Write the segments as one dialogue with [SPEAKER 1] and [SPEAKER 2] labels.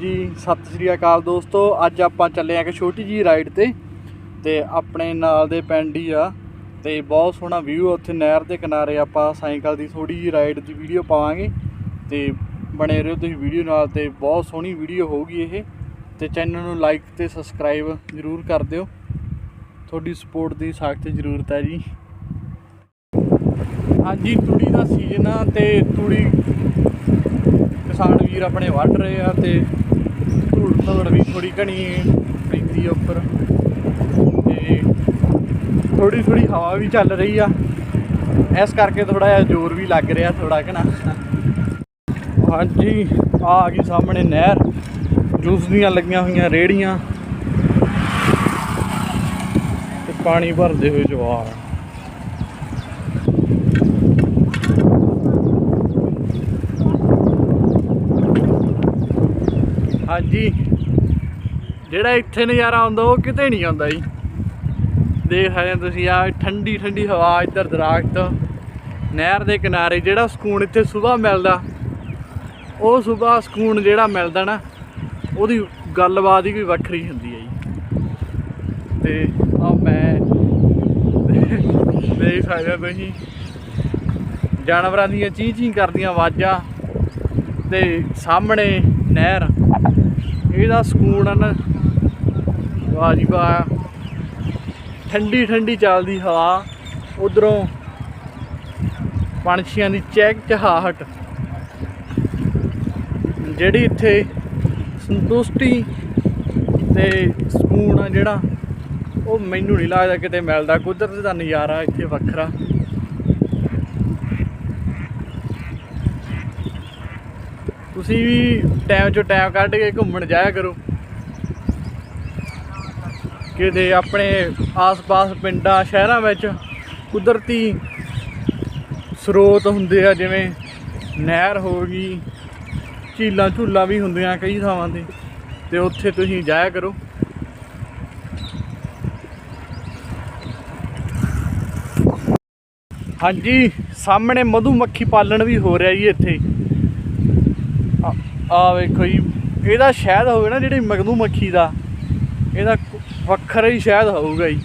[SPEAKER 1] ਜੀ, ਸਤਿ ਸ੍ਰੀ ਅਕਾਲ ਦੋਸਤੋ। ਅੱਜ ਆਪਾਂ ਚੱਲੇ ਆ ਕਿ ਛੋਟੀ ਜੀ ਰਾਈਡ ਤੇ ਤੇ ਆਪਣੇ ਨਾਲ ਦੇ ਪਿੰਡ ਹੀ ਆ ਤੇ ਬਹੁਤ ਸੋਹਣਾ ਵਿਊ ਆ ਉੱਥੇ ਨਹਿਰ ਦੇ ਕਿਨਾਰੇ। ਆਪਾਂ ਸਾਈਕਲ ਦੀ ਥੋੜੀ ਜੀ ਰਾਈਡ ਦੀ ਵੀਡੀਓ ਪਾਵਾਂਗੇ ਤੇ ਬਣੇ ਰਹੋ ਤੁਸੀਂ ਵੀਡੀਓ ਨਾਲ ਤੇ ਬਹੁਤ ਸੋਹਣੀ ਵੀਡੀਓ ਹੋਊਗੀ ਇਹ ਤੇ ਚੈਨਲ ਨੂੰ ਲਾਈਕ ਤੇ ਸਬਸਕ੍ਰਾਈਬ ਜ਼ਰੂਰ ਕਰ ਦਿਓ। ਤੁਹਾਡੀ ਸਪੋਰਟ ਦੀ ਸਖਤ ਜ਼ਰੂਰਤ ਹੈ ਜੀ। ਹਾਂਜੀ, ਤੂੜੀ ਦਾ ਸੀਜ਼ਨ ਆ ਤੇ ਤੂੜੀ ਕਿਸਾਨ ਵੀਰ ਆਪਣੇ ਵੱਢ ਰਹੇ ਆ ਤੇ ਧੂੜ ਵੀ ਥੋੜੀ ਘਣੀ ਪੈਂਦੀ ਆ ਉੱਪਰ। ਤੇ ਥੋੜੀ ਥੋੜੀ ਹਵਾ ਵੀ ਚੱਲ ਰਹੀ ਆ। ਇਸ ਕਰਕੇ ਥੋੜਾ ਜਿਹਾ ਜ਼ੋਰ ਵੀ ਲੱਗ ਰਿਹਾ ਥੋੜਾ ਘਣਾ ਹਾਂਜੀ, ਆ ਆ ਗਈ ਸਾਹਮਣੇ ਨਹਿਰ। ਜੂਸ ਦੀਆਂ ਲੱਗੀਆਂ ਹੋਈਆਂ ਰੇੜੀਆਂ ਤੇ ਪਾਣੀ ਭਰਦੇ ਹੋਏ ਜਵਾਰ ਹਾਂਜੀ ਜਿਹੜਾ ਇੱਥੇ ਨਜ਼ਾਰਾ ਆਉਂਦਾ ਉਹ ਕਿਤੇ ਨਹੀਂ ਆਉਂਦਾ ਜੀ। ਦੇਖ ਸਕਦੇ ਹੋ ਤੁਸੀਂ ਆ ਠੰਡੀ ਠੰਡੀ ਹਵਾ ਇੱਧਰ ਦਰਾਖਤ ਨਹਿਰ ਦੇ ਕਿਨਾਰੇ ਜਿਹੜਾ ਸਕੂਨ ਇੱਥੇ ਸਵੇਰ ਮਿਲਦਾ, ਉਹ ਸਵੇਰ ਸਕੂਨ ਜਿਹੜਾ ਮਿਲਦਾ ਨਾ, ਉਹਦੀ ਗੱਲਬਾਤ ਹੀ ਕੋਈ ਵੱਖਰੀ ਹੁੰਦੀ ਹੈ ਜੀ। ਤੇ ਆ ਮੈਂ ਦੇਖ ਸਕਦੇ ਹੋ ਤੁਸੀਂ, ਜਾਨਵਰਾਂ ਦੀਆਂ ਚੀਂ ਚੀਂ ਕਰਦੀਆਂ ਆਵਾਜ਼ਾਂ ਤੇ ਸਾਹਮਣੇ ਨਹਿਰ, ਇਹਦਾ ਸਕੂਨ ਆ ਵਾਹ ਜੀ ਵਾਹ ਠੰਡੀ ਠੰਡੀ ਚੱਲਦੀ ਹਵਾ। ਉਧਰੋਂ ਪੰਛੀਆਂ ਦੀ ਚਹਿਕ ਚਹਾਹਟ। ਜਿਹੜੀ ਇੱਥੇ ਸੰਤੁਸ਼ਟੀ ਤੇ ਸਕੂਨ ਆ ਜਿਹੜਾ, ਉਹ ਮੈਨੂੰ ਨਹੀਂ ਲੱਗਦਾ ਕਿਤੇ ਮਿਲਦਾ। ਕੁਦਰਤ ਦਾ ਨਜ਼ਾਰਾ ਇੱਥੇ ਵੱਖਰਾ। ਤੁਸੀਂ ਵੀ ਟਾਈਮ ਚੋਂ ਟਾਈਮ ਕੱਢ ਕੇ ਘੁੰਮਣ ਜਾਇਆ ਕਰੋ। ਕਿਤੇ ਆਪਣੇ ਆਸ-ਪਾਸ ਪਿੰਡਾਂ, ਸ਼ਹਿਰਾਂ ਵਿੱਚ ਕੁਦਰਤੀ ਸਰੋਤ ਹੁੰਦੇ ਆ, ਜਿਵੇਂ ਨਹਿਰ ਹੋ ਗਈ, ਝੀਲਾਂ ਝੂਲਾਂ ਵੀ ਹੁੰਦੀਆਂ ਕਈ ਥਾਵਾਂ ਤੇ ਤੇ ਉੱਥੇ ਤੁਸੀਂ ਜਾਇਆ ਕਰੋ। ਹਾਂਜੀ, ਸਾਹਮਣੇ ਮਧੂਮੱਖੀ ਪਾਲਣ ਵੀ ਹੋ ਰਿਹਾ ਜੀ ਇੱਥੇ। ਆ- ਵੇਖੋ ਜੀ, ਇਹਦਾ ਸ਼ਾਇਦ ਹੋਵੇ ਨਾ, ਜਿਹੜੀ ਮਧੂਮੱਖੀ ਦਾ, ਇਹਦਾ ਵੱਖਰਾ ਹੀ ਸ਼ਾਇਦ ਹੋਊਗਾ ਜੀ।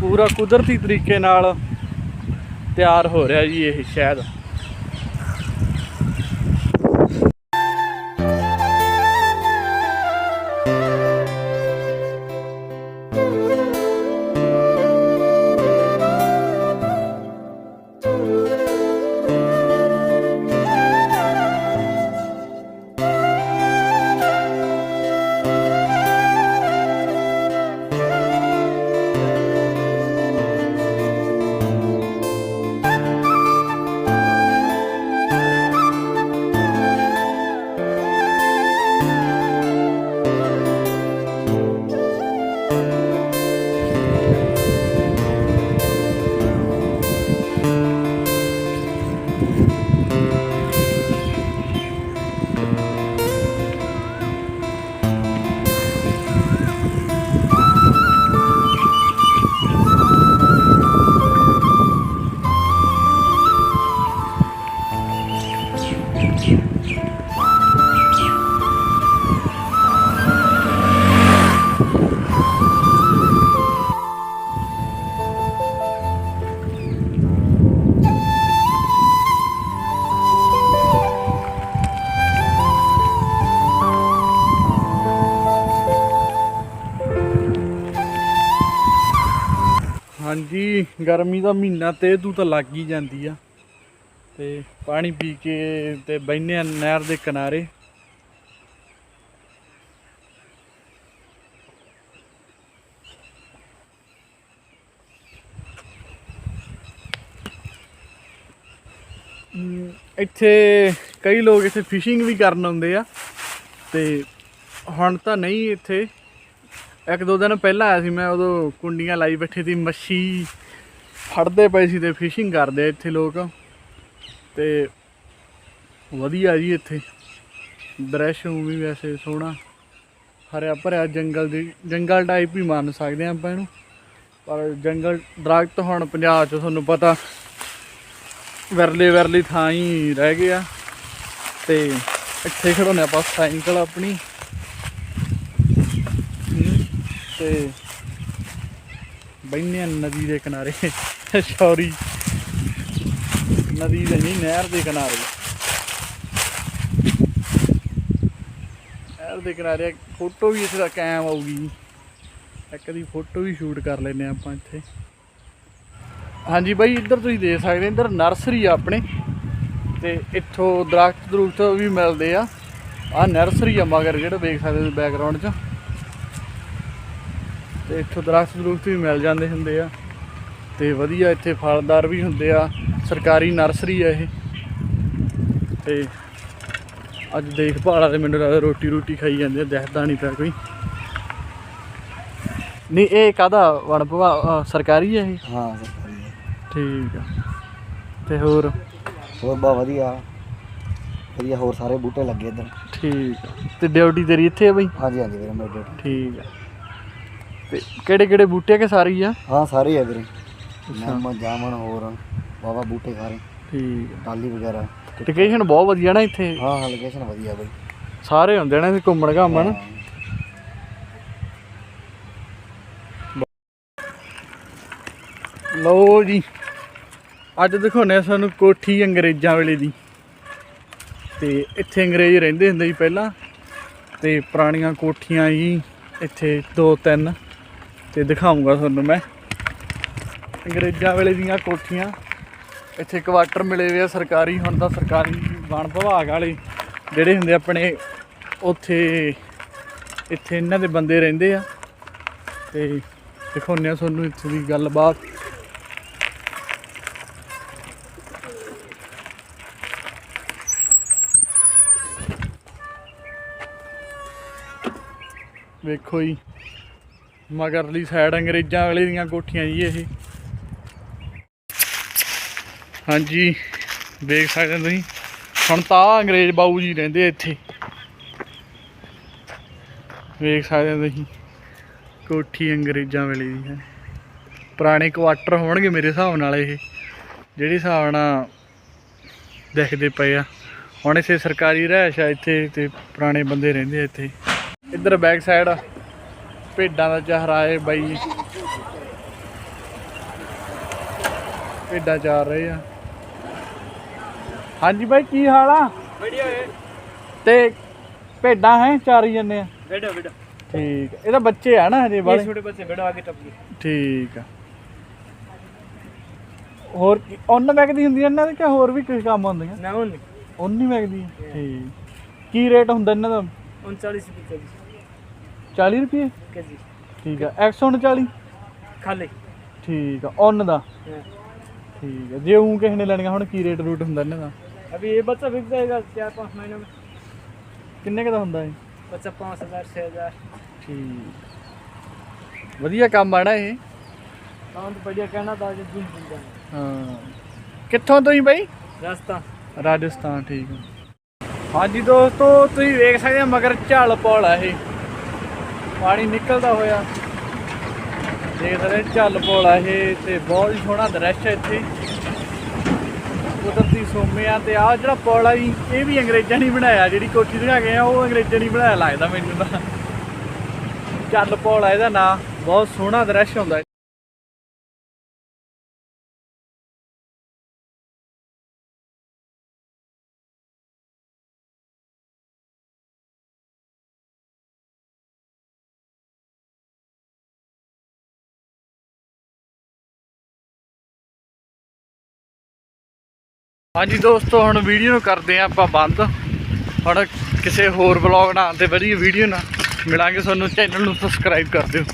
[SPEAKER 1] ਪੂਰਾ ਕੁਦਰਤੀ ਤਰੀਕੇ ਨਾਲ ਤਿਆਰ ਹੋ ਰਿਹਾ ਜੀ ਇਹ ਸ਼ਾਇਦ ਹਾਂਜੀ, ਗਰਮੀ ਦਾ ਮਹੀਨਾ ਤੇ ਤੂੰ ਤਾਂ ਲੱਗ ਹੀ ਜਾਂਦੀ ਆ। ਤੇ ਪਾਣੀ ਪੀ ਕੇ ਤੇ ਬੈਠੇ ਆ ਨਹਿਰ ਦੇ ਕਿਨਾਰੇ। ਇੱਥੇ ਕਈ ਲੋਕ ਇੱਥੇ ਫਿਸ਼ਿੰਗ ਵੀ ਕਰਨ ਆਉਂਦੇ ਆ। ਤੇ ਹੁਣ ਤਾਂ ਨਹੀਂ ਇੱਥੇ। ਇੱਕ ਦੋ ਦਿਨ ਪਹਿਲਾਂ ਆਇਆ ਸੀ ਮੈਂ, ਉਦੋਂ ਕੁੰਡੀਆਂ ਲਾਈ ਬੈਠੇ ਸੀ, ਮੱਛੀ ਫੜਦੇ ਪਏ ਸੀ ਤੇ ਫਿਸ਼ਿੰਗ ਕਰਦੇ ਇੱਥੇ ਲੋਕ। ਤੇ ਵਧੀਆ ਜੀ ਇੱਥੇ। ਦ੍ਰਿਸ਼ ਵੀ ਵੈਸੇ ਸੋਹਣਾ। ਹਰਿਆ ਭਰਿਆ ਜੰਗਲ ਦੀ, ਜੰਗਲ ਟਾਈਪ ਹੀ ਮੰਨ ਸਕਦੇ ਆ ਆਪਾਂ ਇਹਨੂੰ। ਪਰ ਜੰਗਲ ਦਰਖਤ ਹੁਣ ਪੰਜਾਬ 'ਚ ਤੁਹਾਨੂੰ ਪਤਾ ਵਰਲੇ ਵਿਰਲੀ ਥਾਂ ਹੀ ਰਹਿ ਗਏ ਆ। ਤੇ ਇੱਥੇ ਖੜਾਉਣੇ ਆਪਾਂ ਸਾਈਕਲ ਆਪਣੀ। ਤੇ ਬੈਠੇ ਨਦੀ ਦੇ ਕਿਨਾਰੇ। ਸੌਰੀ। ਨਦੀ ਦੇ ਨਹੀਂ, ਨਹਿਰ ਦੇ ਕਿਨਾਰੇ। ਨਹਿਰ ਦੇ ਕਿਨਾਰੇ ਫੋਟੋ ਵੀ ਇੱਥੇ ਦਾ ਕਾਇਮ ਆਊਗੀ। ਇੱਕ ਦੀ ਫੋਟੋ ਵੀ ਸ਼ੂਟ ਕਰ ਲੈਨੇ ਆਪਾਂ ਇੱਥੇ। ਹਾਂਜੀ ਬਾਈ, ਇੱਧਰ ਤੁਸੀਂ ਦੇਖ ਸਕਦੇ ਇੱਧਰ ਨਰਸਰੀ ਆ ਆਪਣੇ। ਤੇ ਇੱਥੋਂ ਦਰਖਤ ਦਰੁਖਤ ਵੀ ਮਿਲਦੇ ਆ। ਆ ਨਰਸਰੀ ਆ ਮਗਰ, ਜਿਹੜਾ ਦੇਖ ਸਕਦੇ ਤੁਸੀਂ ਬੈਕਗ੍ਰਾਉਂਡ 'ਚ। ਤੇ ਇੱਥੋਂ ਦਰਖਤ ਦਰੁਖਤ ਵੀ ਮਿਲ ਜਾਂਦੇ ਹੁੰਦੇ ਆ। ਤੇ ਵਧੀਆ ਇੱਥੇ ਫਲਦਾਰ ਵੀ ਹੁੰਦੇ ਆ। ਸਰਕਾਰੀ ਨਰਸਰੀ ਆ ਇਹ। ਤੇ ਅੱਜ ਦੇਖਭਾਲ ਵਾਲੇ ਮੈਨੂੰ ਲੱਗਦਾ ਰੋਟੀ ਰੋਟੀ ਖਾਈ ਜਾਂਦੇ ਆ ਦਿਖਦਾ ਨਹੀਂ ਪਿਆ ਕੋਈ। ਨਹੀਂ ਇਹ ਕਾਹਦਾ ਵਣ ਵਿਭਾਗ ਸਰਕਾਰੀ ਹੈ ਇਹ?
[SPEAKER 2] ਹਾਂ ਸਰਕਾਰੀ ਹੈ।
[SPEAKER 1] ਠੀਕ ਆ। ਤੇ ਹੋਰ?
[SPEAKER 2] ਹੋਰ ਬਹੁਤ ਵਧੀਆ। ਵਧੀਆ ਹੋਰ ਸਾਰੇ ਬੂਟੇ ਲੱਗੇ ਇੱਧਰ।
[SPEAKER 1] ਠੀਕ ਆ। ਤੇ ਡਿਊਟੀ ਤੇਰੀ ਇੱਥੇ ਆ ਬਈ?
[SPEAKER 2] ਹਾਂਜੀ ਹਾਂਜੀ ਵੀਰੇ ਮੇਰੇ
[SPEAKER 1] ਠੀਕ ਆ। ਤੇ ਕਿਹੜੇ ਕਿਹੜੇ ਬੂਟੇ ਕੇ ਸਾਰੀ ਆ?
[SPEAKER 2] ਹਾਂ ਸਾਰੇ ਹੈ ਵੀਰੇ। ਨਿੰਮ ਜਾਮਣ ਹੋਰ ਵਾਵਾ ਬੂਟੇ ਸਾਰੇ।
[SPEAKER 1] ਠੀਕ ਆ।
[SPEAKER 2] ਟਾਲੀ ਵਗੈਰਾ।
[SPEAKER 1] ਲੋਕੇਸ਼ਨ ਬਹੁਤ ਵਧੀਆ ਨਾ ਇੱਥੇ।
[SPEAKER 2] ਹਾਂ ਹਾਂ ਲੋਕੇਸ਼ਨ ਵਧੀਆ ਬਈ।
[SPEAKER 1] ਸਾਰੇ ਹੁੰਦੇ ਨੇ ਇੱਥੇ ਘੁੰਮਣ ਘਾਮਣ। ਲਓ ਜੀ ਅੱਜ ਦਿਖਾਉਣੇ ਆ ਸਾਨੂੰ ਕੋਠੀ ਅੰਗਰੇਜ਼ਾਂ ਵੇਲੇ ਦੀ। ਤੇ ਇੱਥੇ ਅੰਗਰੇਜ਼ ਰਹਿੰਦੇ ਹੁੰਦੇ ਸੀ ਪਹਿਲਾਂ। ਤੇ ਪੁਰਾਣੀਆਂ ਕੋਠੀਆਂ ਜੀ ਇੱਥੇ ਦੋ ਤਿੰਨ। ਦਿਖਾਉਂਗਾ ਤੁਹਾਨੂੰ ਮੈਂ। ਅੰਗਰੇਜ਼ਾਂ ਵੇਲੇ ਦੀਆਂ ਕੋਠੀਆਂ, ਇੱਥੇ ਕੁਆਟਰ ਮਿਲੇ ਹੋਏ ਆ ਸਰਕਾਰੀ, ਹੁਣ ਤਾਂ ਸਰਕਾਰੀ ਵਣ ਵਿਭਾਗ ਵਾਲੇ ਜਿਹੜੇ ਹੁੰਦੇ ਆਪਣੇ, ਉੱਥੇ, ਇੱਥੇ ਇਹਨਾਂ ਦੇ ਬੰਦੇ ਰਹਿੰਦੇ ਆ। ਤੇ ਦਿਖਾਉਂਦੇ ਆ ਤੁਹਾਨੂੰ ਇੱਥੇ ਦੀ ਗੱਲਬਾਤ। ਵੇਖੋ ਜੀ ਮਗਰਲੀ ਸਾਈਡ ਅੰਗਰੇਜ਼ਾਂ ਵਾਲੇ ਦੀਆਂ ਕੋਠੀਆਂ ਜੀ ਇਹ। ਹਾਂਜੀ, ਦੇਖ ਸਕਦੇ ਤੁਸੀਂ। ਹੁਣ ਤਾਂ ਅੰਗਰੇਜ਼ ਬਾਊ ਜੀ ਰਹਿੰਦੇ ਇੱਥੇ। ਵੇਖ ਸਕਦੇ ਹੋ ਤੁਸੀਂ, ਕੋਠੀ ਅੰਗਰੇਜ਼ਾਂ ਵਾਲੇ ਦੀ ਹੈ। ਪੁਰਾਣੇ ਕੁਆਟਰ ਹੋਣਗੇ ਮੇਰੇ ਹਿਸਾਬ ਨਾਲ ਇਹ, ਜਿਹੜੇ ਹਿਸਾਬ ਨਾਲ ਦੇਖਦੇ ਪਏ ਆ। ਹੁਣ ਇਸੇ ਸਰਕਾਰੀ ਰਹਿਸ਼ ਆ ਇੱਥੇ ਤੇ ਪੁਰਾਣੇ ਬੰਦੇ ਰਹਿੰਦੇ ਇੱਥੇ। ਇੱਧਰ ਬੈਕ ਸਾਈਡ ਆ। ਭੇਡਾਂ ਦਾ ਚਹਰਾਏ ਬਾਈ। ਭੇਡਾਂ ਚਾਰ ਰਹੇ ਆ। ਹਾਂਜੀ ਬਾਈ ਕੀ ਹਾਲ ਆ?
[SPEAKER 3] ਵਧੀਆ ਏ।
[SPEAKER 1] ਤੇ ਭੇਡਾਂ ਹੈ ਚਾਰੀ ਜੰਨੇ ਆ?
[SPEAKER 3] ਬੇੜਾ ਬੇੜਾ
[SPEAKER 1] ਠੀਕ ਇਹਦਾ ਬੱਚੇ ਆ ਨਾ ਹਜੇ
[SPEAKER 3] ਇਹ
[SPEAKER 1] ਛੋਟੇ
[SPEAKER 3] ਬੱਚੇ ਬੇੜਾ ਆਗੇ ਟੱਪ ਗਏ।
[SPEAKER 1] ਠੀਕ ਆ। ਹੋਰ ਕੀ- ਉੱਨ ਵਗਦੀ ਹੁੰਦੀ ਇਹਨਾਂ ਦੇ ਕਿ ਹੋਰ ਵੀ ਕੁਝ ਕੰਮ ਹੁੰਦੀਆਂ?
[SPEAKER 3] ਨਾ ਹੁਣ
[SPEAKER 1] ਉੱਨ ਹੀ ਵਗਦੀ ਠੀਕ। ਕੀ ਰੇਟ ਹੁੰਦਾ ਇਹਨਾਂ ਦਾ?
[SPEAKER 3] 39 45
[SPEAKER 1] 40 ਰੁਪਏ
[SPEAKER 3] के जी
[SPEAKER 1] ਠੀਕ ਆ 139
[SPEAKER 3] खाली
[SPEAKER 1] ਠੀਕ ਆ ਉਨ ਦਾ
[SPEAKER 3] हाँ।
[SPEAKER 1] ਠੀਕ ਆ ਜੇ ਉਹ ਕਿਸੇ ਨੇ ਲੈਣੀਆਂ ਹੁਣ ਕੀ ਰੇਟ ਰੂਟ ਹੁੰਦਾ ਇਹਨਾਂ ਦਾ
[SPEAKER 3] अभी ये बच्चा बिक जाएगा चार पाँच महीनों में
[SPEAKER 1] ਕਿੰਨੇ ਕੁ ਦਾ ਹੁੰਦਾ ਇਹ
[SPEAKER 3] बच्चा पाँच हज़ार छः हज़ार
[SPEAKER 1] ਠੀਕ ਵਧੀਆ ਕੰਮ ਆ ਨਾ ਇਹ
[SPEAKER 3] हाँ तो बढ़िया कहना था आगे दिन मिल जाएगा
[SPEAKER 1] ਹਾਂ ਕਿੱਥੋਂ ਤੋਂ ਹੀ ਬਾਈ
[SPEAKER 3] रास्ता
[SPEAKER 1] ਰਾਜਸਥਾਨ ਠੀਕ ਹੈ ਹਾਂਜੀ ਦੋਸਤੋ ਤੁਸੀਂ ਵੇਖ ਸਕਦੇ ਆ ਮਗਰ ਝੱਲ ਪੌਲ ਆ ਇਹ ਪਾਣੀ ਨਿਕਲਦਾ ਹੋਇਆ। ਦੇਖਦੇ ਸਕਦੇ ਝੱਲ ਪੌਲ ਆ ਇਹ ਤੇ ਬਹੁਤ ਹੀ ਸੋਹਣਾ ਦ੍ਰਿਸ਼ ਹੈ ਇੱਥੇ। ਕੁਦਰਤੀ ਸੋਮੇ ਆ ਤੇ ਆ ਜਿਹੜਾ ਪੌਲ ਆ ਜੀ, ਇਹ ਵੀ ਅੰਗਰੇਜ਼ਾਂ ਨੇ ਬਣਾਇਆ, ਜਿਹੜੀ ਕੋਠੀ ਦਿਖਾ ਗਏ ਆ, ਉਹ ਅੰਗਰੇਜ਼ਾਂ ਨੇ ਬਣਾਇਆ ਲੱਗਦਾ ਮੈਨੂੰ ਤਾਂ। ਝੱਲ ਪੌਲ ਆ ਇਹਦਾ ਨਾਂ, ਬਹੁਤ ਸੋਹਣਾ ਦ੍ਰਿਸ਼ ਹੁੰਦਾ। ਹਾਂਜੀ ਦੋਸਤੋ, ਹੁਣ ਵੀਡੀਓ ਨੂੰ ਕਰਦੇ ਆ ਆਪਾਂ ਬੰਦ। ਹੁਣ ਕਿਸੇ ਹੋਰ ਵਲੌਗ ਨਾਲ ਤੇ ਵਧੀਆ ਵੀਡੀਓ ਨਾਲ ਮਿਲਾਂਗੇ। ਤੁਹਾਨੂੰ ਚੈਨਲ ਨੂੰ ਸਬਸਕ੍ਰਾਈਬ ਕਰ ਦਿਓ।